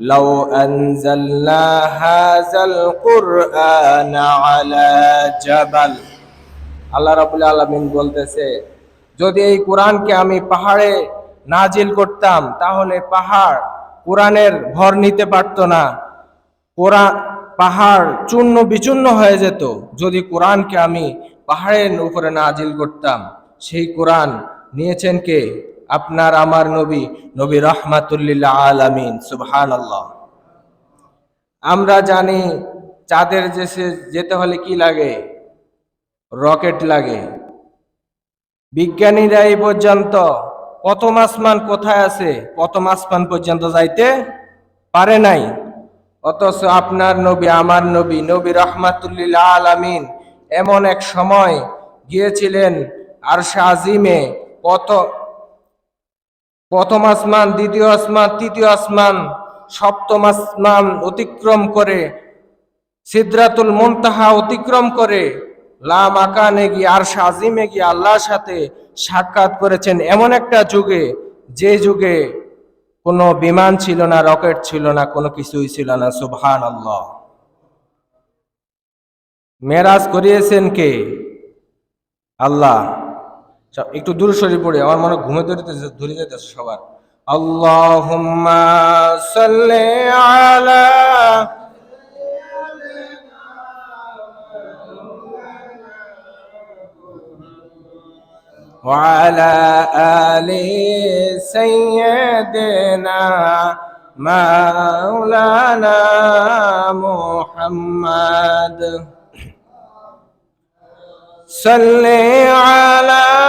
لو أنزلنا هذا القرآن على جبل আল্লাহ রাবুল আলমিন বলতেছে যদি এই কোরআনকে আমি পাহাড়ে নাজিল করতাম তাহলে পাহাড় কোরআনের ভর নিতে পারতো না কোরআন পাহাড় চূর্ণ বিচূর্ণ হয়ে যেত যদি কোরআনকে আমি পাহাড়ের উপরে নাজিল করতাম সেই কোরআন নিয়েছেন কে আপনার আমার নবী নবী রহমাতুল্লিল্লাহ আলামিন সুবহান আল্লাহ আমরা জানি চাঁদের দেশে যেতে হলে কি লাগে? রকেট লাগে। বিজ্ঞানীরা এই পর্যন্ত প্রথম আসমান কোথায় আছে? প্রথম আসমান পর্যন্ত যাইতে পারে নাই। অথচ আপনার নবী, আমার নবী নবী রহমাতুল্লিল্লাহ আলামিন এমন এক সময় গিয়েছিলেন আর আজিমে কত প্রথম আসমান, দ্বিতীয় আসমান, তৃতীয় আসমান, সপ্তম আসমান অতিক্রম করে, সিদ্রাতুল মুনতাহা অতিক্রম করে, লাম আকানে গিয়ে আর আজিমে গিয়ে আল্লাহর সাথে সাক্ষাৎ করেছেন এমন একটা যুগে, যে যুগে কোনো বিমান ছিল না, রকেট ছিল না, কোনো কিছুই ছিল না সুবহান আল্লাহ মেরাজ করিয়েছেন কে? আল্লাহ। একটু দূর সরে পড়ে আমার মনে হয় ঘুমে ধরে ধরে যেতেছে সবার আল্লাহুম্মা সাল্লি আলা وعلى آل سيدنا مولانا محمد صل على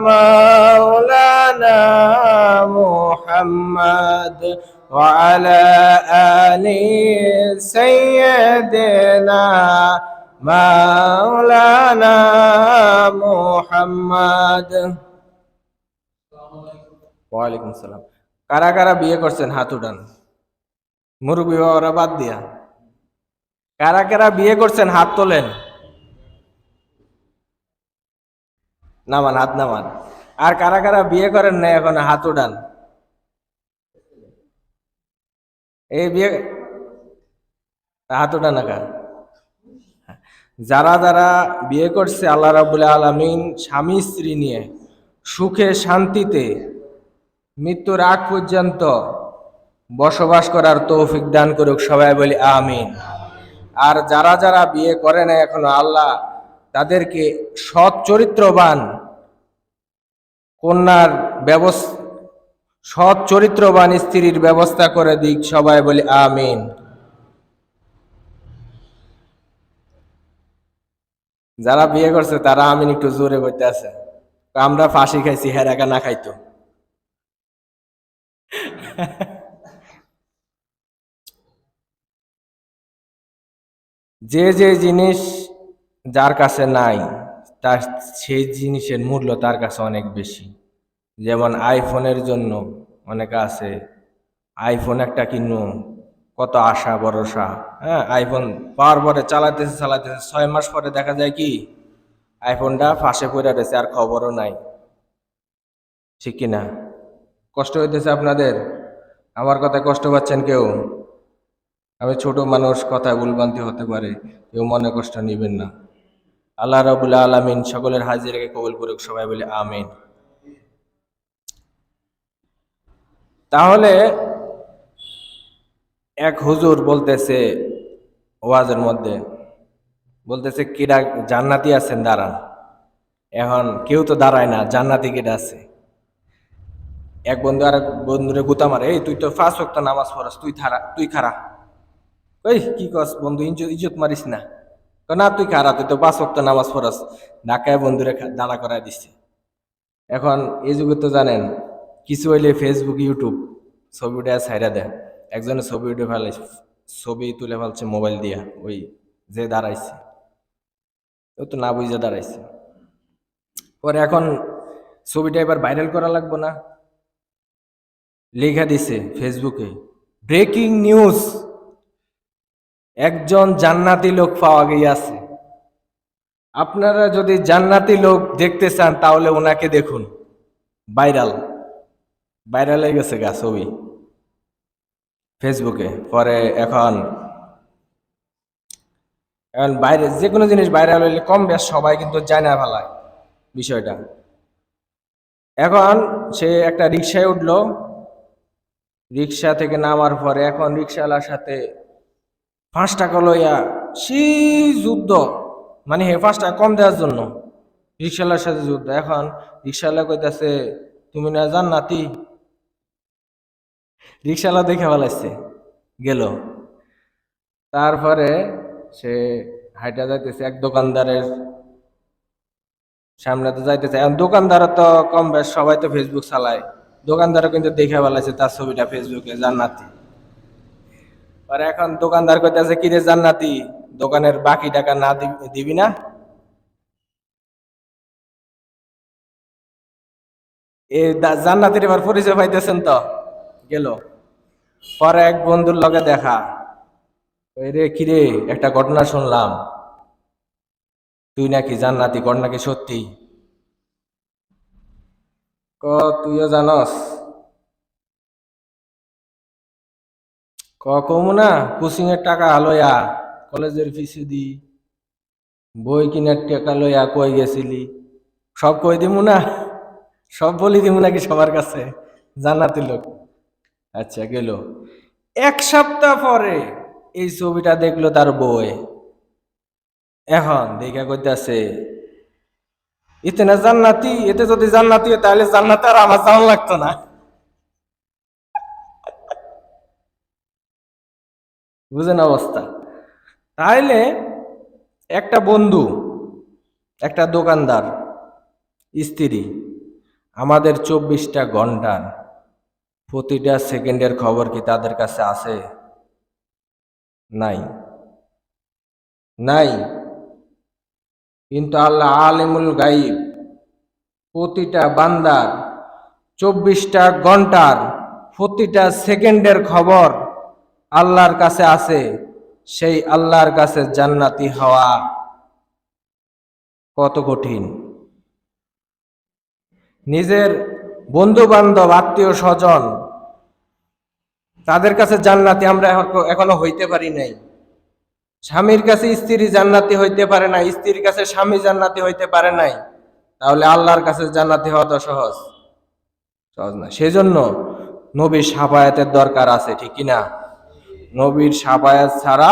مولانا محمد وعلى آل سيدنا مولانا محمد ওয়ালাইকুম সালাম কারা কারা বিয়ে করছেন হাত উঠান মুরব্বী বাবারা বাদ দিয়া কারা কারা বিয়ে করছেন হাত তোলেন নামান, হাত নামান। আর কারা কারা বিয়ে করেন না এখন, হাত উঠান? এই বিয়ে হাত উঠান যারা যারা বিয়ে করছে আল্লাহ রাবুল আলমিন স্বামী, স্ত্রী নিয়ে, সুখে, শান্তিতে, মৃত্যুর আগ পর্যন্ত বসবাস করার তৌফিক দান করুক, সবাই বলি আমিন। আর যারা যারা বিয়ে করে না এখনও, আল্লাহ তাদেরকে সৎ চরিত্রবান কন্যার ব্যবস্থা সৎ চরিত্রবান স্ত্রীর ব্যবস্থা করে দিক সবাই বলি আমিন। যারা বিয়ে করছে তারা আমিন একটু জোরে বইতে আছে আমরা ফাঁসি খাইছি একা না খাইতো। যে যে জিনিস যার কাছে নাই, তার সেই জিনিসের মূল্য তার কাছে অনেক বেশি। যেমন আইফোনের জন্য অনেকে আছে, আইফোন একটা কিনো কত আশা, ভরসা হ্যাঁ? আইফোন পাওয়ার পরে চালাতেছে চালাতেছে, ছয় মাস পরে দেখা যায় কি, আইফোনটা ফাঁসে পড়ে রয়েছে আর খবরও নাই। ঠিক কিনা কষ্ট হইতেছে আপনাদের? আমার কথায় কষ্ট পাচ্ছেন কেউ? আমি ছোট মানুষ, কথায় ভুলবান্তি হতে পারে, কেউ মনে কষ্ট নিবেন না। আল্লাহ রাবুল্লাহ আলমিন সকলের হাজিরাকে কবুল করুক, সবাই বলে আমিন। তাহলে এক হুজুর বলতেছে ওয়াজের মধ্যে, বলতেছে কিরা জান্নাতি আছেন, দাঁড়ান। এখন কেউ তো দাঁড়ায় না, জান্নাতি কেটে আছে? এক বন্ধু আর এক বন্ধুরে গুতা মারে, এই, তুই তো ফাঁস ওয়াক্ত নামাজ পড়াস, তুই থারা, তুই খারা। ওই কি কস বন্ধু ইজ্জত মারিস না। না তুই তুই তো পাঁচ ওয়াক্ত নামাজ পড়াস। ঢাকায় বন্ধুরে দাঁড়া করায় দিচ্ছে। এখন এই যুগে তো জানেন, কিছু হইলে ফেসবুক ইউটিউব ছবি উঠে ছাইরা দেয় একজনে ছবি উঠে ফেলে, ছবি তুলে ফেলছে মোবাইল দিয়া, ওই যে দাঁড়াইছে। ও তো না বুঝে দাঁড়াইছে। পরে এখন ছবিটা এবার ভাইরাল করা লাগবো না। লেখা দিছে ফেসবুকে ব্রেকিং নিউজ একজন জান্নাতি লোক পাওয়া গিয়েছে। আপনারা যদি জান্নাতি লোক দেখতে চান, তাহলে ওনাকে দেখুন। ভাইরাল। ভাইরাল হয়ে গেছে গা ছবি। ফেসবুকে। পরে এখন এখন বাইরে, যে কোনো জিনিস ভাইরাল হইলে কম বেশ, সবাই কিন্তু যায় জানা ফেলায় বিষয়টা। এখন সে একটা রিক্সায় উঠল। রিক্সা থেকে নামার পরে এখন রিক্সাওয়ালার সাথে পাঁচ টাকা লইয়া সেই যুদ্ধ। মানে হে, পাঁচ টাকা কম দেওয়ার জন্য। রিক্সাওয়ালার সাথে যুদ্ধ। এখন রিক্সাওয়ালা কইতাছে, তুমি না জান নাতি রিক্সাওয়ালা দেখে ফেলাইছে, গেল। তারপরে সে হাইটা যাইতেছে এক দোকানদারের সামনে তো যাইতেছে। এখন দোকানদার তো কম বেশ, সবাই তো ফেসবুক চালায়। দোকানদারও কিন্তু দেখে ফেলাইছে, তার ছবিটা ফেসবুকে জান্নাতি। আর এখন দোকানদার কইতেছে কিরে জান্নাতি, দোকানের বাকি টাকা না দিবি- না? দা- জান্নাতির এবার পরিচয় পাইতেছেন তো? গেল। পরে এক বন্ধুর লগে দেখা। রে কিরে একটা ঘটনা শুনলাম। তুই নাকি জান্নাতি কর নাকি সত্যি? ক, তুইও জানস। কমু না কোচিং এর টাকা লইয়া কলেজের ফিসি দি, বই কিনার টাকা লইয়া কই গেছিলি? সব কই দিমু না সব বলি দিমু নাকি সবার কাছে? জান্নাতি লোক। আচ্ছা গেল। এক সপ্তাহ পরে এই ছবিটা দেখল তার বই। এখন দেখা কইতাছে, এতে না জান্নাতি, এতে যদি জান্নাতি তাহলে জান্নাতে আর আমার জানা লাগতো না। বুঝেন অবস্থা। তাইলে একটা বন্ধু, একটা দোকানদার, স্ত্রী, আমাদের চব্বিশটা ঘণ্টার, প্রতিটা সেকেন্ডের খবর কি তাদের কাছে আছে? নাই। নাই। কিন্তু আল্লাহ আলিমুল গাইব প্রতিটা বান্দার চব্বিশটা ঘণ্টার, প্রতিটা সেকেন্ডের খবর আল্লাহর কাছে আছে, সেই আল্লাহর কাছে জান্নাতি হওয়া কত কঠিন। নিজের বন্ধু বান্ধব আত্মীয় স্বজন, তাদের কাছে জান্নাতি আমরা এখন- হইতে পারি নাই। স্বামীর কাছে স্ত্রী জান্নাতি হইতে পারে না স্ত্রীর কাছে স্বামী জান্নাতি হইতে পারে নাই, তাহলে আল্লাহর কাছে জান্নাতি হওয়া তো সহজ। সহজ না। সেজন্য নবীর সাফায়াতের দরকার আছে, ঠিক কি না নবীর সাফায়াত ছাড়া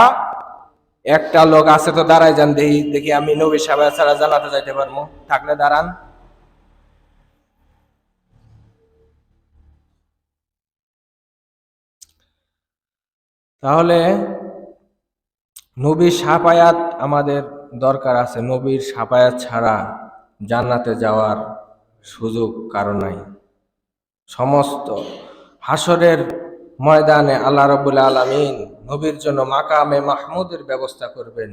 একটা লোক আছে তো দাঁড়ায় যান, দেখি দেখি আমি নবীর সাফায়াত ছাড়া জান্নাতে যাইতে পারব। থাকলে দাঁড়ান। তাহলে নবীর সাপায়াত আমাদের দরকার আছে। নবীর সাফায়াত ছাড়া জান্নাতে যাওয়ার সুযোগ কারও নাই। সমস্ত হাসরের ময়দানে আল্লাহ রবুল আলমিন নবীর জন্য মাকামে মাহমুদের ব্যবস্থা করবেন।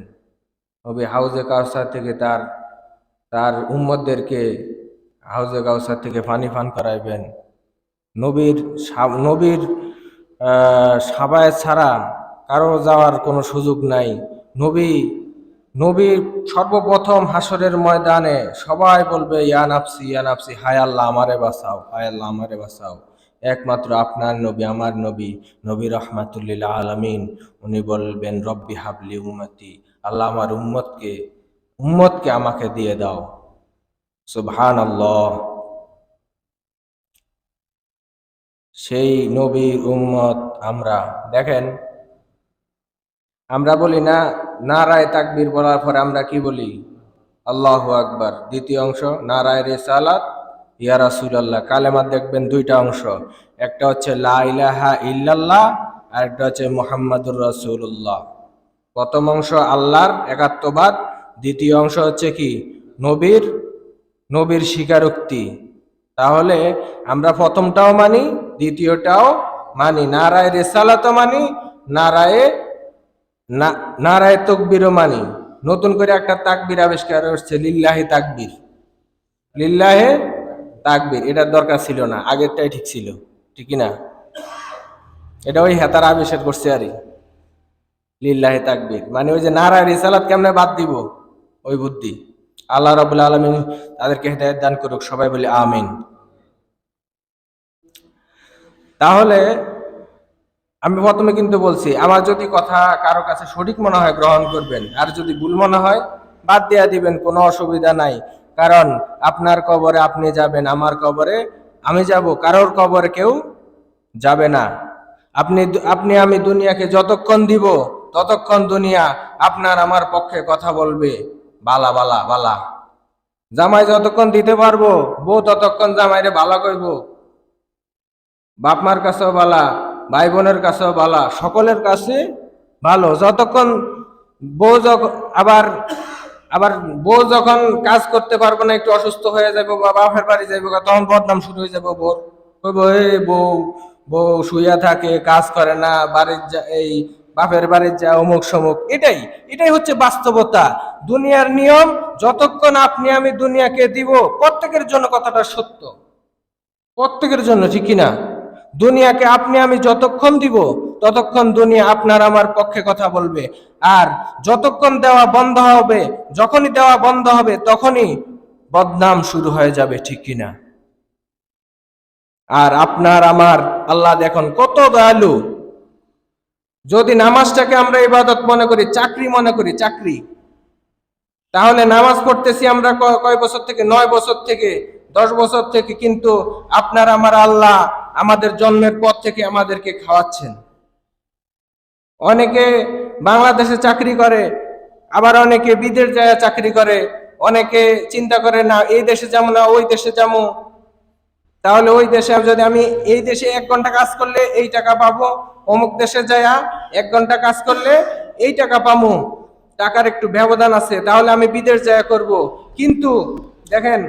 নবী হাউজে কাউসার থেকে তার তার উম্মদদেরকে হাউজে কাউসার থেকে পানি পান করাইবেন। নবীর নবীর সাবায় ছাড়া কারও যাওয়ার কোনো সুযোগ নাই। নবী নবী সর্বপ্রথম হাসরের ময়দানে সবাই বলবে, ইয়া নাফসি ইয়া নাফসি, হায় আল্লাহ, আমারে বাঁচাও, হায় আল্লাহ, আমারে বাঁচাও। একমাত্র আপনার নবী, আমার নবী নবী রহমাতুল্লিল আলমিন। উনি বলবেন, রব্বি হাবলি উম্মতি, আল্লাহ আমার উম্মতকে উম্মতকে আমাকে দিয়ে দাও। সুবহান আল্লাহ সেই নবীর উম্মত আমরা। দেখেন, আমরা বলি না, নারায় তাকবীর বলার পর আমরা কি বলি? আল্লাহু আকবার। দ্বিতীয় অংশ, নারায় রেসালাত ইয়া রাসূলুল্লাহ কালেমা দেখবেন দুইটা অংশ। একটা হচ্ছে লা ইলাহা ইল্লাল্লাহ, আর একটা হচ্ছে মুহাম্মাদুর রাসূলুল্লাহ। প্রথম অংশ আল্লাহর, একাত্মবাদ। দ্বিতীয় অংশ হচ্ছে কি? নবীর নবীর স্বীকারোক্তি। তাহলে আমরা প্রথমটাও মানি, দ্বিতীয়টাও মানি। নারায় রেসালাতও মানি, নারায়ে, না, নারায় তকবিরও মানি। নতুন করে একটা তাকবির আবিষ্কার হচ্ছে লিল্লাহে তাকবির। লিল্লাহে তাকবির, এটার দরকার ছিল না, আগেরটাই ঠিক ছিল ঠিকই না এটা ওই হেতার আবিষ্কার করছে আরই। লিল্লাহে তাকবির মানে ওই যে নারায় রিসালাত কেমনে বাদ দিব? ওই বুদ্ধি। আল্লাহ রাবুল আলমিন তাদেরকে হেদায়ত দান করুক, সবাই বলি আমিন। তাহলে আমি প্রথমে কিন্তু বলছি, আমার যদি কথা কারও কাছে সঠিক মনে হয়, গ্রহণ করবেন। আর যদি ভুল মনে হয়, বাদ দিয়া দিবেন, কোনো অসুবিধা নাই। কারণ আপনার কবরে আপনি যাবেন, আমার কবরে আমি যাব, কারোর কবরে কেউ যাবে না। আপনি আপনি আমি দুনিয়াকে যতক্ষণ দিব, ততক্ষণ দুনিয়া আপনার আমার পক্ষে কথা বলবে। বালা বালা বালা। জামাই যতক্ষণ দিতে পারব, বউ ততক্ষণ জামাইরে বালা কইব। বাপমার কাছেও বালা, ভাই বোনের কাছেও বালা, সকলের কাছে ভালো। যতক্ষণ বউ আবার আবার বউ যখন কাজ করতে পারব না, একটু অসুস্থ হয়ে যাব বা বাপের বাড়ি যাইবো তখন বদনাম শুরু হয়ে যাব বউর কইবো এই বউ বউ শুইয়া থাকে, কাজ করে না, বাড়ির যা, এই বাপের বাড়ির যা অমুক সমুক। এটাই এটাই হচ্ছে বাস্তবতা। দুনিয়ার নিয়ম, যতক্ষণ আপনি, আমি দুনিয়াকে দিব, প্রত্যেকের জন্য কথাটা সত্য। প্রত্যেকের জন্য, ঠিক কিনা দুনিয়াকে আপনি, আমি যতক্ষণ দিব ততক্ষণ দুনিয়া আপনার আমার পক্ষে কথা বলবে। আর যতক্ষণ দেওয়া বন্ধ হবে, যখনই দেওয়া বন্ধ হবে, তখনই বদনাম শুরু হয়ে যাবে, ঠিক কিনা? আর আপনার আমার আল্লাহ দেখুন কত দয়ালু। যদি নামাজটাকে আমরা ইবাদত মনে করি, চাকরি মনে করি, চাকরি, তাহলে নামাজ পড়তেছি আমরা কয় বছর থেকে? নয় বছর থেকে, দশ বছর থেকে, কিন্তু আপনার আমার আল্লাহ আমাদের জন্মের পর থেকে আমাদেরকে খাওয়াচ্ছেন। অনেকে বাংলাদেশে চাকরি করে, আবার অনেকে বিদেশ যায় চাকরি করে, অনেকে চিন্তা করে, না, এই দেশে যাব না, ওই দেশে যাব। তাহলে ওই দেশে যদি আমি এই দেশে এক ঘণ্টা কাজ করলে এই টাকা পাবো, অমুক দেশে যায়া এক ঘণ্টা কাজ করলে এই টাকা পাবো। টাকার একটু ব্যবধান আছে, তাহলে আমি বিদেশ যায় করব। কিন্তু দেখেন,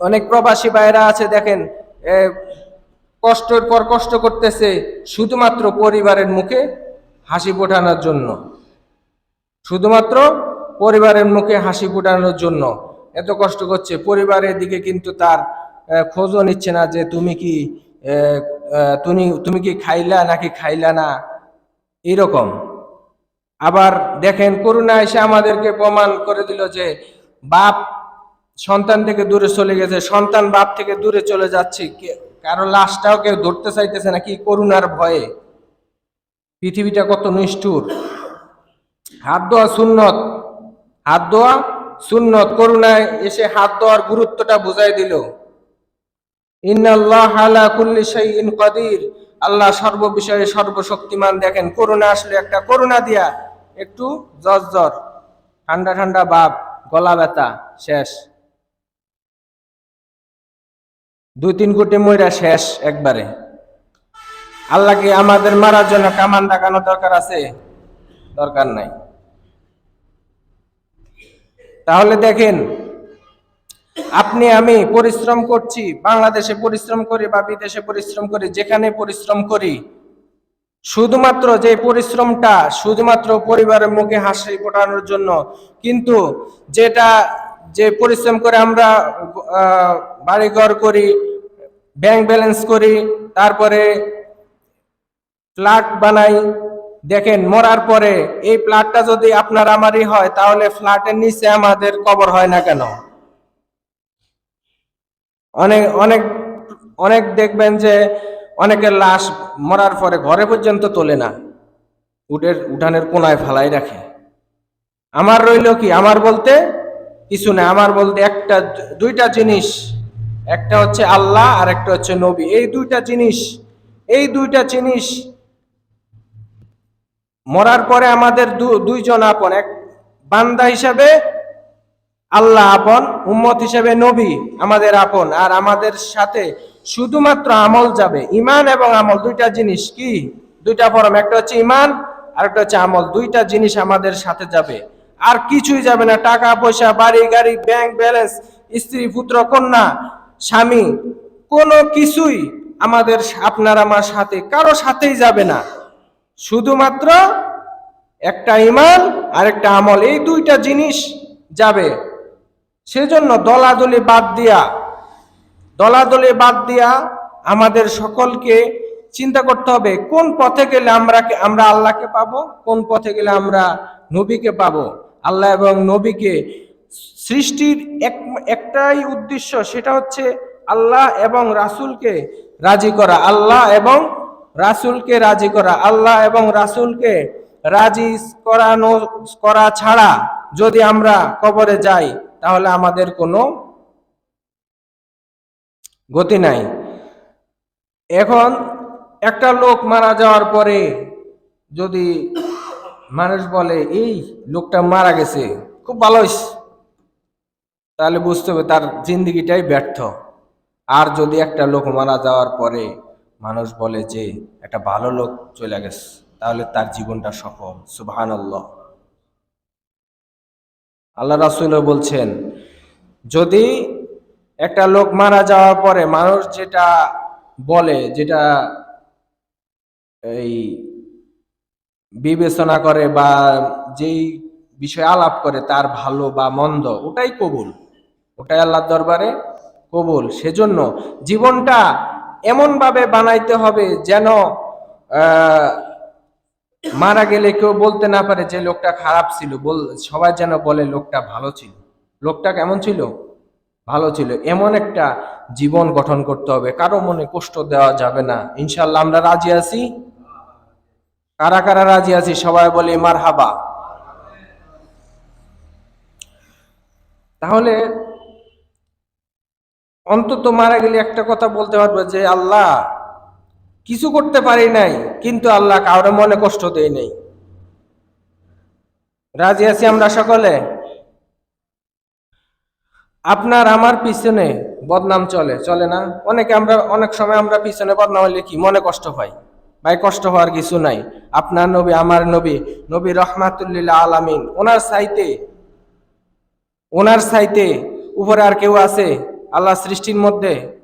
অনেক প্রবাসী ভাইরা আছে, দেখেন কষ্টের পর কষ্ট করতেছে, শুধুমাত্র পরিবারের মুখে। হাসি ফোটানোর জন্য। শুধুমাত্র পরিবারের মুখে হাসি ফোটানোর জন্য। এত কষ্ট করছে, পরিবারের দিকে কিন্তু তার খোঁজও নিচ্ছে না যে তুমি কি তুমি তুমি কি খাইলা নাকি খাইলা না। এরকম। আবার দেখেন, করুণা এসে আমাদেরকে প্রমাণ করে দিল যে বাপ সন্তান থেকে দূরে চলে গেছে, সন্তান বাপ থেকে দূরে চলে যাচ্ছে। কারও লাশটাও কেউ ধরতে চাইতেছে না, কি করুণার ভয়ে। পৃথিবীটা কত নিষ্ঠুর। হাত ধোয়া সুন্নত। হাত ধোয়া সুন্নত। করুণায় এসে হাত ধোয়ার গুরুত্বটা বুঝাই দিল। কাদির। আল্লাহ সর্ব বিষয়ে সর্বশক্তিমান। দেখেন, করুণা আসলে একটা করুণা দিয়া একটু জ্বর ঠান্ডা ঠান্ডা ভাব, গলা ব্যথা, শেষ। দুই তিন কোটি ময়রা শেষ একবারে। আল্লাহকে আমাদের মারার জন্য কামান দেখানো দরকার আছে? দরকার নাই। তাহলে দেখেন, আপনি, আমি পরিশ্রম করছি, বাংলাদেশে পরিশ্রম করি বা বিদেশে পরিশ্রম করি, যেখানে পরিশ্রম করি, শুধুমাত্র যে পরিশ্রমটা শুধুমাত্র পরিবারের মুখে হাসি ফোটানোর জন্য, কিন্তু যেটা, যে পরিশ্রম করে আমরা বাড়িঘর করি ব্যাংক ব্যালেন্স করি, তারপরে ফ্ল্যাট বানাই। দেখেন, মরার পরে এই ফ্ল্যাটটা যদি আপনার আমারই হয়, তাহলে ফ্ল্যাটের নিচে আমাদের কবর হয় না কেন? অনেক অনেক অনেক দেখবেন যে অনেকের লাশ মরার পরে ঘরে পর্যন্ত তোলে না। উঠের উঠানের কোনায় ফালাই রাখে। আমার রইল কি? আমার বলতে কিছু না। আমার বলতে একটা, দুইটা জিনিস। একটা হচ্ছে আল্লাহ আর একটা হচ্ছে নবী। এই দুইটা জিনিস, এই দুইটা জিনিস মরার পরে আমাদের দুইজন আপন, এক বান্দা হিসাবে, আল্লাহ আপন, উম্মত হিসেবে নবী আমাদের আপন। আর আমাদের সাথে শুধুমাত্র আমল যাবে ইমান এবং আমল, দুইটা জিনিস কি? দুইটা ফরম একটা হচ্ছে ইমান আর একটা হচ্ছে আমল। দুইটা জিনিস আমাদের সাথে যাবে। আর কিছুই যাবে না, টাকা, পয়সা, বাড়ি, গাড়ি ব্যাংক ব্যালেন্স স্ত্রী, পুত্র, কন্যা, স্বামী, কোনো কিছুই আমাদের, আপনার, আমার সাথে, কারও সাথেই যাবে না। শুধুমাত্র একটা ইমান আর একটা আমল, এই দুইটা জিনিস যাবে। সেজন্য দলাদলি বাদ দিয়া, দলাদলি বাদ দিয়া আমাদের সকলকে চিন্তা করতে হবে, কোন পথে গেলে আমরা আমরা আল্লাহকে পাব, কোন পথে গেলে আমরা নবীকে পাব। আল্লাহ এবং নবীকে সৃষ্টির এক একটাই উদ্দেশ্য, সেটা হচ্ছে আল্লাহ এবং রাসূলকে রাজি করা। আল্লাহ এবং রাসূলকে রাজি করা, আল্লাহ এবং রাসূলকে রাজি করানো, করা ছাড়া যদি আমরা কবরে যাই, তাহলে আমাদের কোনো গতি নাই। এখন একটা লোক মারা যাওয়ার পরে যদি মানুষ বলে, এই লোকটা মারা গেছে, খুব ভালো তাহলে বুঝতে হবে তার জিন্দগিটাই ব্যর্থ। আর যদি একটা লোক মারা যাওয়ার পরে মানুষ বলে যে, একটা ভালো লোক চলে গেছে, তাহলে তার জীবনটা সফল। সুবহান আল্লাহ আল্লাহ রাসুলও বলছেন, যদি একটা লোক মারা যাওয়ার পরে মানুষ যেটা বলে, যেটা এই বিবেচনা করে বা যেই বিষয়ে আলাপ করে, তার ভালো বা মন্দ, ওটাই কবুল। ওটাই আল্লাহর দরবারে কবুল। সেজন্য জীবনটা এমন ভাবে বানাইতে হবে যেন মারা গেলে কেউ বলতে না পারে যে লোকটা খারাপ ছিল। বল, সবাই যেন বলে লোকটা ভালো ছিল। লোকটা কেমন ছিল? ভালো ছিল। এমন একটা জীবন গঠন করতে হবে। কারও মনে কষ্ট দেওয়া যাবে না। ইনশাল্লাহ আমরা রাজি আছি? কারা কারা রাজি আছি? সবাই বলে মার হাবা তাহলে অন্তত মারা গেলে একটা কথা বলতে পারবে যে, আল্লাহ, কিছু করতে পারি নাই, কিন্তু আল্লাহ কাউরে মনে কষ্ট দেয় নাই। রাজি আছি আমরা সকলে? আপনার আমার পিছনে বদনাম চলে চলে না? অনেকে আমরা, অনেক সময় আমরা পিছনে বদনাম হলে কি, মনে কষ্ট হয় ভাই, কষ্ট হওয়ার কিছু নাই। আপনার নবী, আমার নবী নবী রহমাতুল্লিল্লাহ আলামিন, ওনার সাইতে ওনার সাইতে উপরে আর কেউ আছে? আল্লাহ সৃষ্টির মধ্যে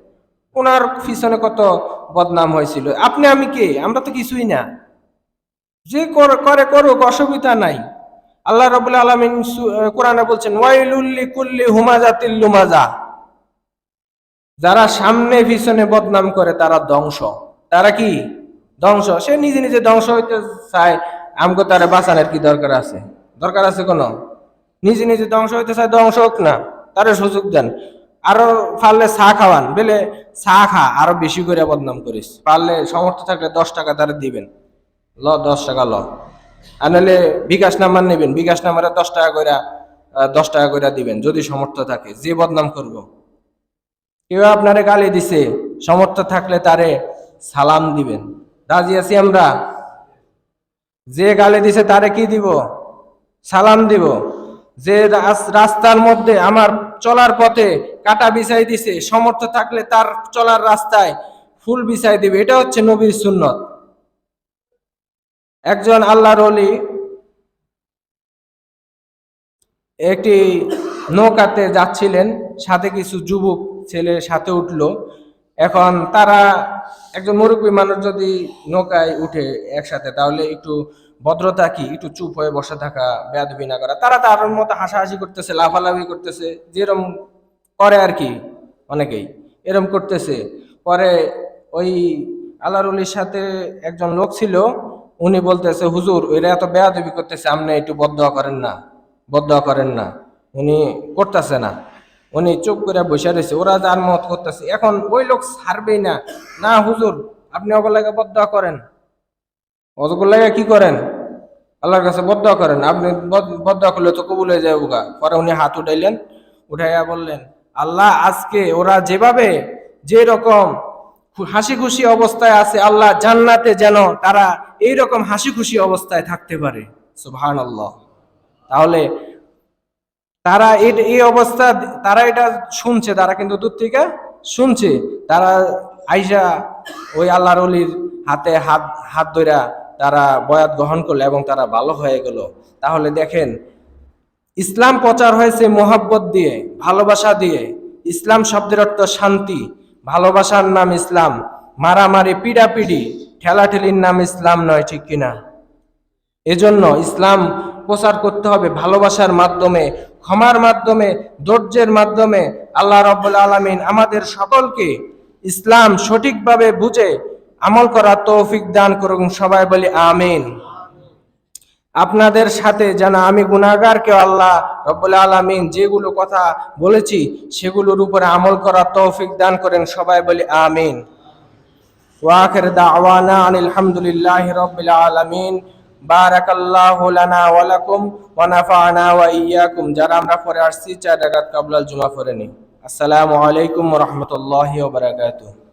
ওনার পিছনে কত বদনাম হয়েছিল। আপনি, আমি কে? আমরা তো কিছুই না। যে করে করুক, অসুবিধা নাই। আল্লাহ রবুল্লা আলমিন কোরআনে বলছেন ওয়াইলুল্লি কুল্লি হুমাজাতিল তিল্লুমাজা যারা সামনে পিছনে বদনাম করে, তারা ধ্বংস। তারা কি? ধ্বংস। সে নিজে নিজে ধ্বংস হইতে চায়। আমগো তারা বাঁচানোর কি দরকার আছে? দরকার আছে কোনো? নিজে নিজে ধ্বংস হইতে চায়, ধ্বংস হোক না। তারে সুযোগ দেন। আরও পারলে চা খাওয়ান। বেলে চা খা, আরও বেশি করে বদনাম করিস। পারলে সমর্থ থাকলে দশ টাকা তারা দিবেন। ল, দশ টাকা ল। আর নাহলে বিকাশ নাম্বার নেবেন। বিকাশ নাম্বারে দশ টাকা করে দশ টাকা করে দিবেন, যদি সমর্থ থাকে। যে বদনাম করব। কেউ আপনারে গালি দিছে, সমর্থ থাকলে তারে সালাম দিবেন। রাজি আছি আমরা? যে গালি দিছে তারে কি দিব? সালাম দিব। যে রাস- রাস্তার মধ্যে আমার চলার পথে কাটা বিছাই দিছে, সমর্থ থাকলে তার চলার রাস্তায় ফুল বিছাই দিবে। এটা হচ্ছে নবীর সুন্নত। একজন আল্লাহর অলি একটি নৌকাতে যাচ্ছিলেন, সাথে কিছু যুবক ছেলে সাথে উঠল। এখন তারা একজন মুরব্বী মানুষ যদি নৌকায় উঠে একসাথে, তাহলে একটু ভদ্রতা কি? একটু চুপ হয়ে বসে থাকা, বেয়াদবি না করা। তারা তার মতো হাসাহাসি করতেছে, লাফালাফি করতেছে, যেরম করে আর কি, অনেকেই। এরম করতেছে। পরে ওই আল্লাহরুলির সাথে একজন লোক ছিল, উনি বলতেছে, হুজুর এরা এত বেয়াদবি করতেছে, আপনি একটু বদ্ধ করেন না বদ্ধ করেন না। উনি করতেছে না। উনি চুপ করে বসে রয়েছে। ওরা যার মত করতেছে। এখন ওই লোক ছাড়বেই না। না, হুজুর, আপনি ওগুলাকে বদ্ধ করেন। ওগুলাকে কি করেন? আল্লাহর কাছে বদ্ধ করেন। আপনি বদ- বদয়া করলে তো কবুল হয়ে যায় উগা পরে উনি হাত উঠাইলেন, উঠাইয়া বললেন আল্লাহ আজকে ওরা যেভাবে যে রকম হাসি খুশি অবস্থায় আছে, আল্লাহ জান্নাতে যেন তারা এই রকম হাসি খুশি অবস্থায় থাকতে পারে। সুবহান আল্লাহ তাহলে তারা এই অবস্থা, তারা এটা শুনছে, তারা কিন্তু দূর থেকে শুনছে। তারা আইসা ওই আল্লাহর অলির হাতে হাত হাত ধইরা তারা বয়াত গ্রহণ করল এবং তারা ভালো হয়ে গেল। তাহলে দেখেন ইসলাম প্রচার হয়েছে মোহাব্বত দিয়ে, ভালোবাসা দিয়ে। ইসলাম শব্দের অর্থ শান্তি, ভালোবাসার নাম ইসলাম। মারামারি, পিড়াপিড়ি, ঠেলাঠেলির নাম ইসলাম নয়, ঠিক কিনা? এজন্য ইসলাম প্রচার করতে হবে ভালোবাসার মাধ্যমে, ক্ষমার মাধ্যমে, ধৈর্যের মাধ্যমে। আল্লাহ রব্বুল আলমিন আমাদের সকলকে ইসলাম সঠিকভাবে বুঝে আমল করা তৌফিক দান করুন। সবাই বলি আমিন। আপনাদের সাথে যেন আমি গুনাহগারকে আল্লাহ রব্বুল আলামিন যেগুলো কথা বলেছি সেগুলোর উপরে আমল করার তৌফিক দান করেন। সবাই বলি আমিন। ওয়াখির দাওয়ানা আনিল হামদুলিল্লাহি রাব্বিল আলামিন। বারাকাল্লাহু লানা ওয়া লাকুম ওয়া নাফা'না ওয়া ইয়্যাকুম যারা আমরা পরে আসছি, চার রাকাত কাবলাল জুমা পড়ে নি আসসালামু আলাইকুম ওয়া রাহমাতুল্লাহি ওয়া বারাকাতুহু।